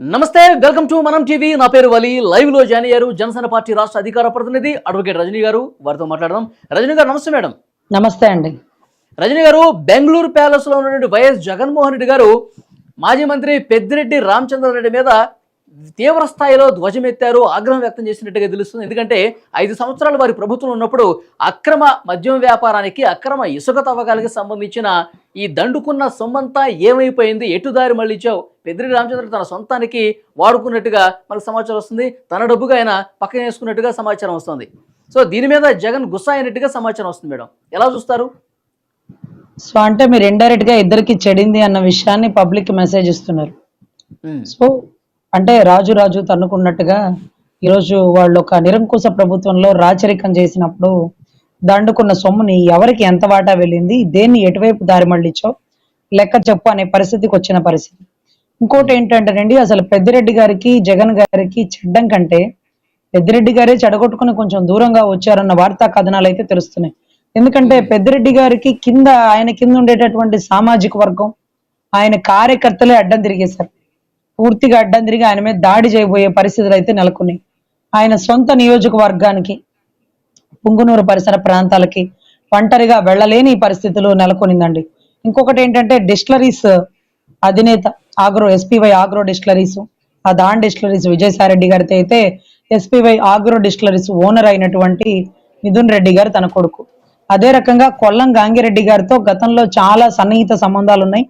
నమస్తే welcome to మనం TV. నా పేరు వలి. లైవ్లో జాయిన్ అయ్యారు జనసేన పార్టీ రాష్ట్ర అధికార ప్రతినిధి అడ్వకేట్ రజనీ గారు. వారితో మాట్లాడదాం. రజనీ గారు నమస్తే మేడం. నమస్తే అండి. రజనీ గారు బెంగళూరు ప్యాలెస్లో ఉన్నటువంటి వైఎస్ జగన్మోహన్ రెడ్డి గారు మాజీ మంత్రి పెద్దిరెడ్డి రామచంద్రారెడ్డి మీద తీవ్ర స్థాయిలో ధ్వజమెత్తారు ఆగ్రహం వ్యక్తం చేసినట్టుగా తెలుస్తుంది. ఎందుకంటే ఐదు సంవత్సరాలు వారి ప్రభుత్వం ఉన్నప్పుడు అక్రమ మద్యం వ్యాపారానికి అక్రమ ఇసుక తవ్వకాలకి సంబంధించిన ఈ దండుకున్న సొమ్మంతా ఏమైపోయింది? ఎటుదారి మళ్ళించావు? పెద్దిరెడ్డి రామచంద్ర తన సొంతానికి వాడుకున్నట్టుగా మనకు సమాచారం వస్తుంది. తన డబ్బుగా ఆయన పక్కన వేసుకున్నట్టుగా సమాచారం వస్తుంది. సో దీని మీద జగన్ గుస్సా అయినట్టుగా సమాచారం వస్తుంది మేడం. ఎలా చూస్తారు? సో అంటే మీరు ఇండైరెక్ట్గా ఇద్దరికి చెడింది అన్న విషయాన్ని పబ్లిక్ మెసేజ్ ఇస్తున్నారు. సో అంటే రాజు రాజు తన్నుకున్నట్టుగా ఈరోజు వాళ్ళు ఒక నిరంకుశ ప్రభుత్వంలో రాచరికం చేసినప్పుడు దండుకున్న సొమ్ముని ఎవరికి ఎంత వాటా వెళ్ళింది? దేన్ని ఎటువైపు దారి మళ్ళించో లెక్క చెప్పు అనే పరిస్థితికి వచ్చిన పరిస్థితి. ఇంకోటి ఏంటంటేనండి అసలు పెద్దిరెడ్డి గారికి జగన్ గారికి చెడ్డం కంటే పెద్దిరెడ్డి గారే చెడగొట్టుకుని కొంచెం దూరంగా వచ్చారన్న వార్తా కథనాలు అయితే తెలుస్తున్నాయి. ఎందుకంటే పెద్దిరెడ్డి గారికి కింద ఆయన కింద ఉండేటటువంటి సామాజిక వర్గం ఆయన కార్యకర్తలే అడ్డం తిరిగేశారు. పూర్తిగా అడ్డం తిరిగి ఆయన మీద దాడి చేయబోయే పరిస్థితులు అయితే నెలకొన్నాయి. ఆయన సొంత నియోజకవర్గానికి పుంగునూరు పరిసర ప్రాంతాలకి ఒంటరిగా వెళ్ళలేని పరిస్థితులు నెలకొనిందండి. ఇంకొకటి ఏంటంటే డిస్టిలరీస్ అధినేత ఆగ్రో ఎస్పీవై ఆగ్రో డిస్టిలరీస్ ఆ దాన్ డిస్టిలరీస్ విజయసాయిరెడ్డి గారితో అయితే ఎస్పీవై ఆగ్రో డిస్టిలరీస్ ఓనర్ అయినటువంటి మిథున్ రెడ్డి గారు తన కొడుకు. అదే రకంగా కొల్లం గాంగిరెడ్డి గారితో గతంలో చాలా సన్నిహిత సంబంధాలు ఉన్నాయి.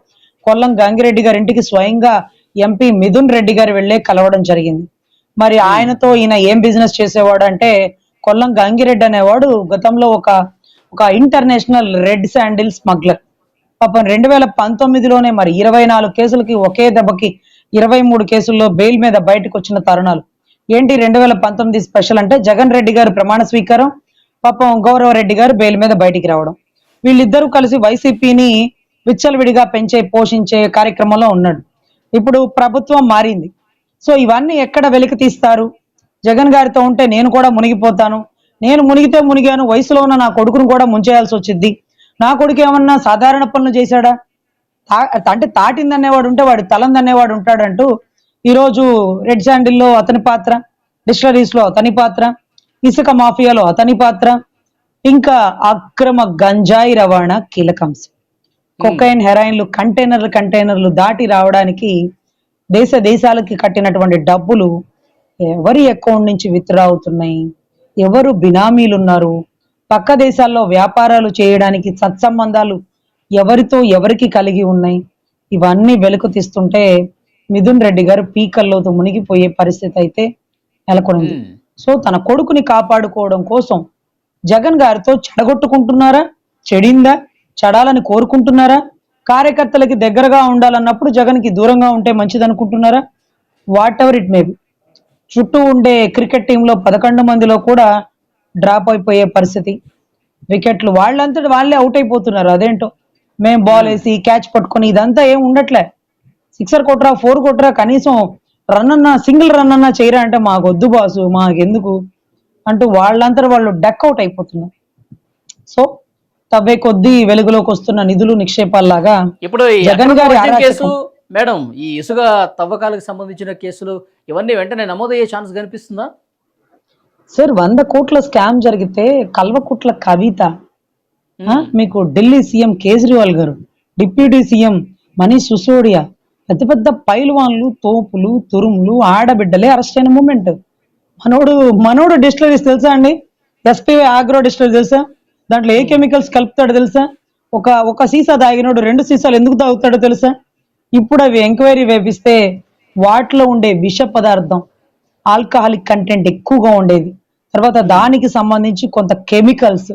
కొల్లం గాంగిరెడ్డి గారి ఇంటికి స్వయంగా ఎంపీ మిథున్ రెడ్డి గారు వెళ్ళే కలవడం జరిగింది. మరి ఆయనతో ఈయన ఏం బిజినెస్ చేసేవాడు అంటే కొల్లం గంగిరెడ్డి అనేవాడు గతంలో ఒక ఒక ఇంటర్నేషనల్ రెడ్ శాండిల్ స్మగ్లర్ పాపం రెండు వేల పంతొమ్మిదిలోనే మరి ఇరవై నాలుగు కేసులకి ఒకే దెబ్బకి ఇరవై మూడు కేసుల్లో బెయిల్ మీద బయటకు వచ్చిన తరుణాలు. ఏంటి రెండు వేల పంతొమ్మిది స్పెషల్ అంటే జగన్ రెడ్డి గారు ప్రమాణ స్వీకారం పాపం గౌరవ రెడ్డి గారు బెయిల్ మీద బయటికి రావడం. వీళ్ళిద్దరూ కలిసి వైసీపీని విచ్చలవిడిగా పెంచే పోషించే కార్యక్రమంలో ఉన్నాడు. ఇప్పుడు ప్రభుత్వం మారింది. సో ఇవన్నీ ఎక్కడ వెలికి తీస్తారు? జగన్ గారితో ఉంటే నేను కూడా మునిగిపోతాను. నేను మునిగితే మునిగాను. వయసులో ఉన్న నా కొడుకును కూడా ముంచేయాల్సి వచ్చింది. నా కొడుకు ఏమన్నా సాధారణ పనులు చేశాడా? అంటే తాటిందనేవాడు ఉంటే వాడు తలందనేవాడు ఉంటాడంటూ ఈరోజు రెడ్ శాండిల్లో అతని పాత్ర డిస్టరీస్లో అతని పాత్ర ఇసుక మాఫియాలో అతని పాత్ర ఇంకా అక్రమ గంజాయి రవాణా కీలకాంశం కొకైన్ హెరాయిన్లు కంటైనర్లు కంటైనర్లు దాటి రావడానికి దేశ దేశాలకి కట్టినటువంటి డబ్బులు ఎవరి అకౌంట్ నుంచి విత్డ్రా అవుతున్నాయి? ఎవరు బినామీలు ఉన్నారు? పక్క దేశాల్లో వ్యాపారాలు చేయడానికి సత్సంబంధాలు ఎవరితో ఎవరికి కలిగి ఉన్నాయి? ఇవన్నీ వెలుకు తీస్తుంటే మిథున్ రెడ్డి గారు పీకల్లోతో మునిగిపోయే పరిస్థితి అయితే నెలకొనింది. సో తన కొడుకుని కాపాడుకోవడం కోసం జగన్ గారితో చెడగొట్టుకుంటున్నారా? చెడిందా? చెడాలని కోరుకుంటున్నారా? కార్యకర్తలకి దగ్గరగా ఉండాలన్నప్పుడు జగన్కి దూరంగా ఉంటే మంచిది అనుకుంటున్నారా వాట్ ఎవర్ ఇట్ మేబీ చుట్టూ ఉండే క్రికెట్ టీంలో పదకొండు మందిలో కూడా డ్రాప్ అయిపోయే పరిస్థితి. వికెట్లు వాళ్ళంతటి వాళ్ళే అవుట్ అయిపోతున్నారు అదేంటో. మేము బాల్ వేసి క్యాచ్ పట్టుకొని ఇదంతా ఏం ఉండట్లే. సిక్సర్ కొట్టరా ఫోర్ కొట్టరా కనీసం రన్ అన్నా సింగిల్ రన్ అన్నా చేయరా అంటే మాకు వద్దు బాసు మాకెందుకు? అంటూ వాళ్ళంతా వాళ్ళు డక్ అవుట్ అయిపోతున్నారు. సో తవ్వే కొద్దీ వెలుగులోకి వస్తున్న నిధులు నిక్షేపాల్లాగా ఇప్పుడు జగన్ గారి. కేసు మేడం ఈ ఇసుక తవ్వకాలకు సంబంధించిన కేసులు ఇవన్నీ వెంటనే నమోదయ్యే ఛాన్స్ కనిపిస్తుందా? సార్ వంద కోట్ల స్కామ్ జరిగితే కల్వకుట్ల కవిత మీకు ఢిల్లీ సీఎం కేజ్రీవాల్ గారు డిప్యూటీ సీఎం మనీష్ సిసోడియా పెద్ద పెద్ద పైల్వాన్లు తోపులు తురుములు ఆడబిడ్డలే అరెస్ట్ అయిన మూమెంట్. మనోడు మనోడు డిస్టిలరీస్ తెలుసా అండి? ఎస్పీవై ఆగ్రో డిస్టిలరీ తెలుసా? దాంట్లో ఏ కెమికల్స్ కలుపుతాడో తెలుసా? ఒక ఒక సీసా తాగినోడు రెండు సీసాలు ఎందుకు తాగుతాడో తెలుసా? ఇప్పుడు అవి ఎంక్వైరీ వేపిస్తే వాటిలో ఉండే విష పదార్థం ఆల్కహాలిక్ కంటెంట్ ఎక్కువగా ఉండేది. తర్వాత దానికి సంబంధించి కొంత కెమికల్స్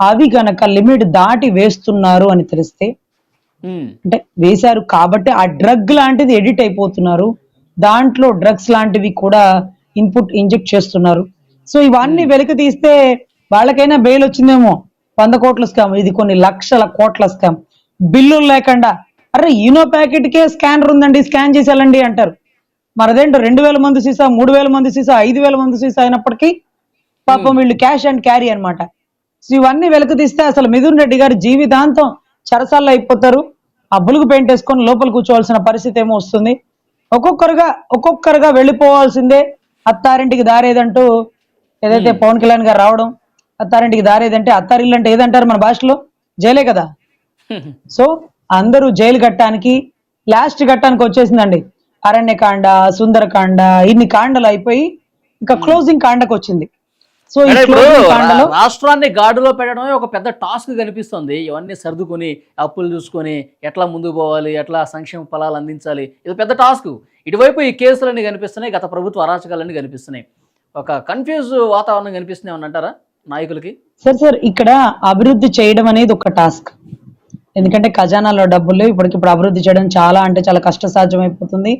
అవి గనక లిమిట్ దాటి వేస్తున్నారు అని తెలిస్తే అంటే వేశారు కాబట్టి ఆ డ్రగ్ లాంటిది ఎడిట్ అయిపోతున్నారు. దాంట్లో డ్రగ్స్ లాంటివి కూడా ఇన్పుట్ ఇంజెక్ట్ చేస్తున్నారు. సో ఇవన్నీ వెలికి తీస్తే వాళ్ళకైనా బెయిల్ వచ్చిందేమో. వంద కోట్ల స్కామ్ ఇది కొన్ని లక్షల కోట్ల స్కామ్. బిల్లులు లేకుండా అరే ఈనో ప్యాకెట్ కే స్కానర్ ఉందండి స్కాన్ చేసి వెళ్ళండి అంటారు. మరి అదేంటో రెండు వేల మంది సీసా మూడు వేల మంది సీసా ఐదు వేల మంది సీసా అయినప్పటికీ పాపం వీళ్ళు క్యాష్ అండ్ క్యారీ అన్నమాట. సో ఇవన్నీ వెలుకు తీస్తే అసలు మిథున్ రెడ్డి గారు జీవితాంతం చెరసాల్లో అయిపోతారు. ఆ బులుగు పెయింట్ వేసుకొని లోపల కూర్చోవాల్సిన పరిస్థితి ఏమో వస్తుంది. ఒక్కొక్కరుగా ఒక్కొక్కరుగా వెళ్ళిపోవాల్సిందే అత్తారింటికి దారేదంటూ ఏదైతే పవన్ కళ్యాణ్ గారు రావడం అత్తారింటికి దారేదంటే అత్తారిల్లు అంటే ఏదంటారు మన భాషలో? జైలే కదా. సో అందరూ జైలు కట్టడానికి లాస్ట్ ఘట్టానికి వచ్చేసిందండి. అరణ్యకాండ సుందరకాండ ఇన్ని కాండలు అయిపోయి ఇంకా క్లోజింగ్ కాండకు వచ్చింది. సో ఇప్పుడు రాష్ట్రాన్ని గాడిలో పెట్టడమే ఒక పెద్ద టాస్క్ కనిపిస్తుంది. ఇవన్నీ సర్దుకొని అప్పులు చూసుకొని ఎట్లా ముందుకు పోవాలి ఎట్లా సంక్షేమ ఫలాలు అందించాలి ఇది పెద్ద టాస్క్ ఇటువైపు ఈ కేసులన్నీ కనిపిస్తున్నాయి గత ప్రభుత్వ అరాచకాలన్నీ కనిపిస్తున్నాయి. ఒక కన్ఫ్యూజ్ వాతావరణం కనిపిస్తుంది అని అంటారా నాయకులకి? సార్ సార్ ఇక్కడ అభివృద్ధి చేయడం అనేది ఒక టాస్క్ ఎందుకంటే ఖజానాలో డబ్బులు ఇప్పటికిప్పుడు అభివృద్ధి చేయడం చాలా అంటే చాలా కష్టసాధ్యం అయిపోతుంది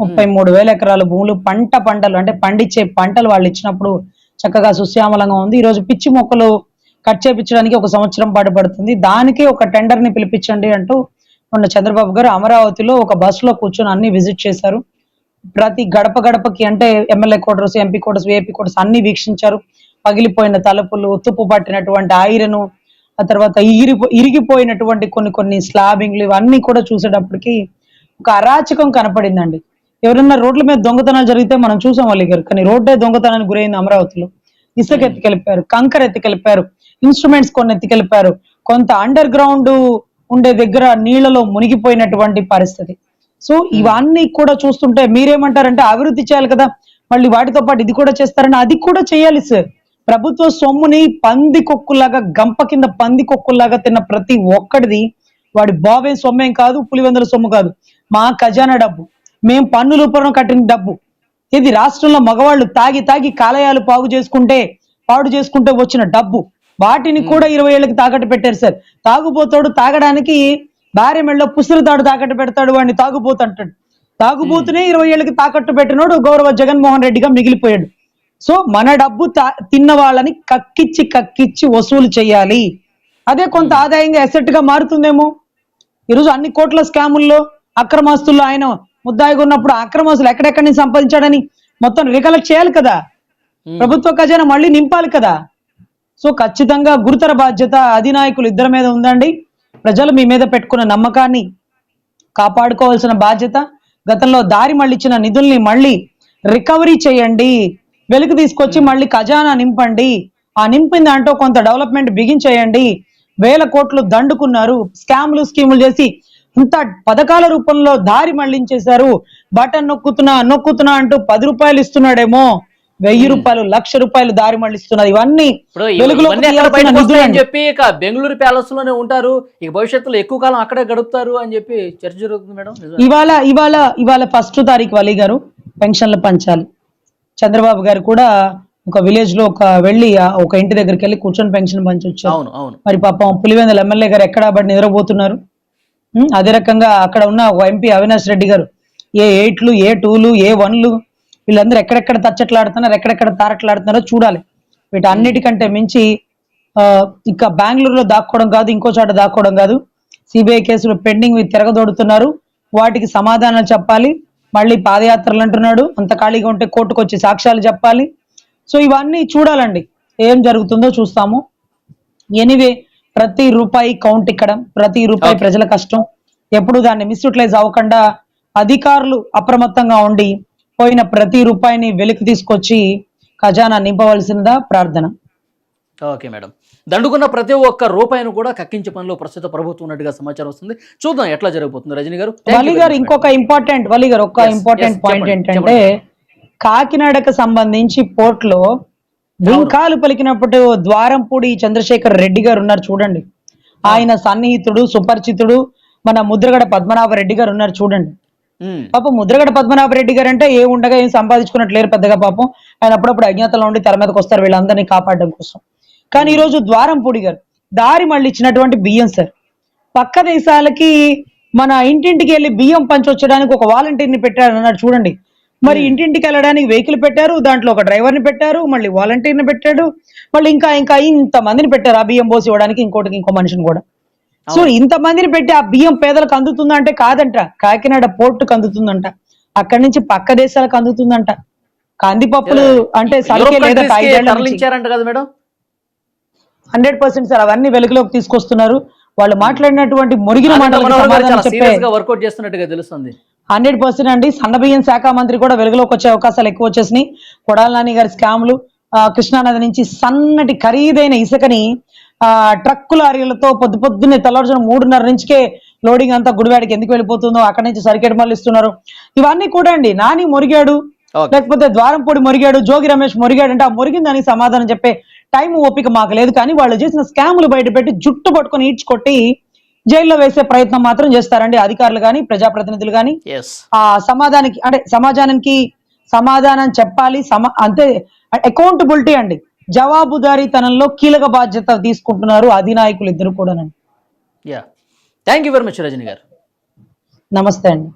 ముప్పై మూడు వేల ఎకరాల భూములు పంట పంటలు అంటే పండించే పంటలు వాళ్ళు ఇచ్చినప్పుడు చక్కగా సుశ్యామలంగా ఉంది. ఈ రోజు పిచ్చి మొక్కలు కట్ చేపించడానికి ఒక సంవత్సరం పాటు పడుతుంది. దానికి ఒక టెండర్ని పిలిపించండి అంటూ మొన్న చంద్రబాబు గారు అమరావతిలో ఒక బస్లో కూర్చొని అన్ని విజిట్ చేశారు. ప్రతి గడప గడపకి అంటే MLA quarters MP quarters AP quarters అన్ని వీక్షించారు. పగిలిపోయిన తలుపులు తుప్పు పట్టినటువంటి ఐరన్ ఆ తర్వాత ఇరిగిపో ఇరిగిపోయినటువంటి కొన్ని కొన్ని స్లాబింగ్లు ఇవన్నీ కూడా చూసేటప్పటికి ఒక అరాచకం కనపడిందండి. ఎవరన్నా రోడ్ల మీద దొంగతనాలు జరిగితే మనం చూసాం వాళ్ళు గారు కానీ రోడ్డే దొంగతనానికి గురైంది అమరావతిలో. ఇసుక ఎత్తుకెళ్ళిపారు కంకర ఎత్తుకెళ్ళిపారు ఇన్స్ట్రుమెంట్స్ కొన్ని ఎత్తుకెళ్ళిపారు కొంత అండర్ గ్రౌండ్ ఉండే దగ్గర నీళ్ళలో మునిగిపోయినటువంటి పరిస్థితి. సో ఇవన్నీ కూడా చూస్తుంటే మీరేమంటారంటే అభివృద్ధి చేయాలి కదా మళ్ళీ వాటితో పాటు ఇది కూడా చేస్తారని అది కూడా చేయాలి సార్. ప్రభుత్వ సొమ్ముని పంది కొక్కులాగా గంప కింద పంది కొక్కులాగా తిన్న ప్రతి ఒక్కడిది వాడి బాబే సొమ్మేం కాదు పులివెందుల సొమ్ము కాదు. మా ఖజానా డబ్బు. మేం పన్నుల రూపంలో కట్టిన డబ్బు. ఇది రాష్ట్రంలో మగవాళ్ళు తాగి తాగి కాలయాలు పాగు చేసుకుంటే పాడు చేసుకుంటే వచ్చిన డబ్బు. వాటిని కూడా ఇరవై ఏళ్ళకి తాకట్టు పెట్టారు సార్. తాగుబోతాడు తాగడానికి భార్య మెళ్ళలో పుసులు తాడు తాకట్టు పెడతాడు వాడిని తాగుబోతుంటాడు తాగుబోతునే ఇరవై ఏళ్ళకి తాకట్టు పెట్టినోడు గౌరవ జగన్మోహన్ రెడ్డిగా మిగిలిపోయాడు. సో మన డబ్బు తా- తిన్న వాళ్ళని కక్కిచ్చి కక్కిచ్చి వసూలు చేయాలి. అదే కొంత ఆదాయంగా అసెట్గా మారుతుందేమో? ఈరోజు అన్ని కోట్ల స్కాముల్లో అక్రమాస్తుల్లో ఆయన ముద్దాయిగా ఉన్నప్పుడు అక్రమాస్తులు ఎక్కడెక్కడి నుంచి సంపాదించాడని మొత్తం రికలెక్ట్ చేయాలి కదా. ప్రభుత్వ ఖజానా మళ్ళీ నింపాలి కదా. సో ఖచ్చితంగా గురుతర బాధ్యత అధినాయకులు ఇద్దరి మీద ఉందండి. ప్రజలు మీ మీద పెట్టుకున్న నమ్మకాన్ని కాపాడుకోవాల్సిన బాధ్యత. గతంలో దారి మళ్ళించిన నిధుల్ని మళ్ళీ రికవరీ చేయండి. వెలుగు తీసుకొచ్చి మళ్ళీ ఖజానా నింపండి. ఆ నింపిన దాంట్లో కొంత డెవలప్మెంట్ బిగించేయండి వేల కోట్లు దండుకున్నారు. స్కామ్లు స్కీములు చేసి ఇంత పథకాల రూపంలో దారి మళ్ళించేశారు. బటన్ నొక్కుతున్నా నొక్కుతున్నా అంటూ పది రూపాయలు ఇస్తున్నాడేమో. వెయ్యి రూపాయలు లక్ష రూపాయలు దారి మళ్ళిస్తున్నారు ఇవన్నీ. చెప్పి ఇక బెంగళూరు ప్యాలెస్లోనే ఉంటారు. ఇక భవిష్యత్తులో ఎక్కువ కాలం అక్కడే గడుపుతారు అని చెప్పి చర్చ జరుగుతుంది మేడం. ఇవాళ ఇవాళ ఇవాళ ఫస్ట్ తారీఖు వలి గారు పెన్షన్లు పంచాలి. చంద్రబాబు గారు కూడా ఒక విలేజ్లో ఒక వెళ్ళి ఒక ఇంటి దగ్గరికి వెళ్ళి కూర్చొని పెన్షన్ పంచి వచ్చారు అవును అవును. మరి పాపం పులివెందుల ఎమ్మెల్యే గారు ఎక్కడ పడి నిద్రపోతున్నారు? అదే రకంగా అక్కడ ఉన్న ఒక ఎంపీ అవినాష్ రెడ్డి గారు ఏ ఎయిట్లు ఏ టూలు ఏ వన్లు వీళ్ళందరూ ఎక్కడెక్కడ తచ్చట్లాడుతున్నారు ఎక్కడెక్కడ తారట్లాడుతున్నారో చూడాలి. వీటన్నిటికంటే మించి ఇక బెంగళూరులో దాక్కోవడం కాదు ఇంకో చోట దాక్కోవడం కాదు. సిబిఐ కేసులు పెండింగ్ తిరగదోడుతున్నారు. వాటికి సమాధానాలు చెప్పాలి. మళ్ళీ పాదయాత్రలు అంటున్నాడు. అంత ఖాళీగా ఉంటే కోర్టుకు వచ్చి సాక్ష్యాలు చెప్పాలి. సో ఇవన్నీ చూడాలండి. ఏం జరుగుతుందో చూస్తాము. ఎనీవే ప్రతి రూపాయి కౌంట్ ఇక్కడ. ప్రతి రూపాయి. ప్రజల కష్టం. ఎప్పుడు దాన్ని మిస్యూటిలైజ్ అవ్వకుండా అధికారులు అప్రమత్తంగా ఉండి పోయిన ప్రతి రూపాయిని వెలికి తీసుకొచ్చి ఖజానా నింపవలసిందా? ప్రార్థన. Okay madam. దండుకున్న ప్రతి ఒక్క రూపాయిని కూడా కక్కించే పనిలో ప్రస్తుత ప్రభుత్వం ఉన్నట్టుగా సమాచారం వస్తుంది. చూద్దాం ఎట్లా జరగబోతుంది రజనీ గారు వలి గారు ఇంకొక ఇంపార్టెంట్ వలి గారు ఒక ఇంపార్టెంట్ పాయింట్ ఏంటంటే కాకినాడకు సంబంధించి పోర్ట్లో వింకాలు పలికినప్పుడు ద్వారంపూడి చంద్రశేఖర్ రెడ్డి గారు ఉన్నారు చూడండి. ఆయన సన్నిహితుడు సుపరిచితుడు మన ముద్రగడ పద్మనాభ రెడ్డి గారు ఉన్నారు చూడండి. పాపం ముద్రగడ పద్మనాభ రెడ్డి గారు అంటే ఏ ఉండగా ఏం సంపాదించుకున్నట్లేరు పెద్దగా పాపం. ఆయన అప్పుడప్పుడు అజ్ఞాతంలో ఉండి తెర మీదకి వస్తారు వీళ్ళందరినీ కాపాడడం కోసం. కానీ ఈ రోజు ద్వారంపూడి గారు దారి మళ్ళీ ఇచ్చినటువంటి బియ్యం సార్. పక్క దేశాలకి మన ఇంటింటికి వెళ్ళి బియ్యం పంచొచ్చడానికి ఒక వాలంటీర్ని పెట్టారు అన్నాడు చూడండి. మరి ఇంటింటికి వెళ్ళడానికి వెహికల్ పెట్టారు దాంట్లో ఒక డ్రైవర్ని పెట్టారు మళ్ళీ వాలంటీర్ని పెట్టాడు మళ్ళీ ఇంకా ఇంకా ఇంత మందిని పెట్టారు ఆ బియ్యం పోసి ఇవ్వడానికి ఇంకోటికి ఇంకో మనిషిని కూడా. సో ఇంత మందిని పెట్టి ఆ బియ్యం పేదలకు అందుతుందా అంటే కాదంట. కాకినాడ పోర్టుకు అందుతుందంట. అక్కడి నుంచి పక్క దేశాలకు అందుతుందంట. కందిపప్పులు అంటే సరికే లేదా countries కి ఐదేళ్ళ నుంచి తరలించారంట కదా మేడం హండ్రెడ్ పర్సెంట్ సార్ అవన్నీ వెలుగులోకి తీసుకొస్తున్నారు. వాళ్ళు మాట్లాడినటువంటి మురిగిన గా వర్కౌట్ చేస్తున్నట్టుగా తెలుస్తుంది. హండ్రెడ్ పర్సెంట్ అండి. సన్నబియ్యం శాఖ మంత్రి కూడా వెలుగులోకి వచ్చే అవకాశాలు ఎక్కువ వచ్చేసినాయి. కొడాల నాని గారి స్కాములు కృష్ణానది నుంచి సన్నటి ఖరీదైన ఇసుకని ఆ ట్రక్కు లారీలతో పొద్దు పొద్దున్నే తెల్లవారుజాము మూడున్నర నుంచికే లోడింగ్ అంతా గుడివాడికి ఎందుకు వెళ్ళిపోతుందో అక్కడి నుంచి సరికెట్ మళ్ళీ ఇస్తున్నారు. ఇవన్నీ కూడా అండి. నాని మురిగాడు లేకపోతే ద్వారంపూడి మురిగాడు జోగి రమేష్ మురిగాడు అంటే ఆ మురిగిన దానికి సమాధానం చెప్పే టైం ఓపిక మాకు లేదు కానీ వాళ్ళు చేసిన స్కాములు బయట పెట్టి జుట్టు పట్టుకొని ఈడ్చుకొట్టి జైల్లో వేసే ప్రయత్నం మాత్రం చేస్తారండి అధికారులు కానీ ప్రజాప్రతినిధులు కానీ ఆ సమాధానికి అంటే సమాజానికి సమాధానం చెప్పాలి సమా అంతే అకౌంటబిలిటీ అండి. జవాబుదారీతనంలో కీలక బాధ్యత తీసుకుంటున్నారు అధినాయకులు ఇద్దరు కూడానండి. Yeah thank you very much Rajani garu. నమస్తే అండి.